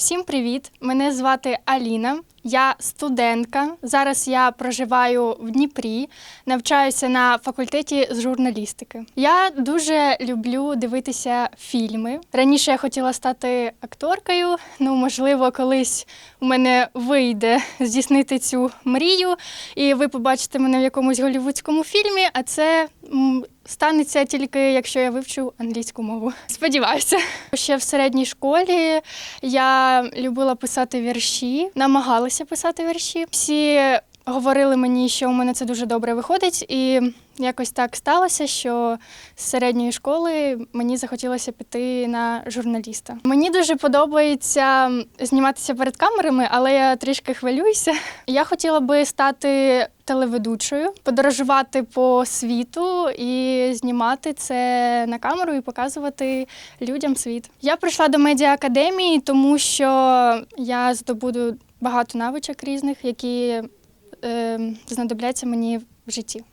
Всім привіт! Мене звати Аліна. Я студентка. Зараз я проживаю в Дніпрі, навчаюся на факультеті з журналістики. Я дуже люблю дивитися фільми. Раніше я хотіла стати акторкою. Ну, можливо, колись у мене вийде здійснити цю мрію, і ви побачите мене в якомусь голівудському фільмі. А це станеться тільки якщо я вивчу англійську мову. Сподіваюся. Ще в середній школі я любила писати вірші, намагалася писати вірші. Всі говорили мені, що у мене це дуже добре виходить, і якось так сталося, що з середньої школи мені захотілося піти на журналіста. Мені дуже подобається зніматися перед камерами, але я трішки хвилююся. Я хотіла би стати телеведучою, подорожувати по світу і знімати це на камеру і показувати людям світ. Я прийшла до медіаакадемії, тому що я здобуду багато навичок різних, які е, знадобляться мені в житті.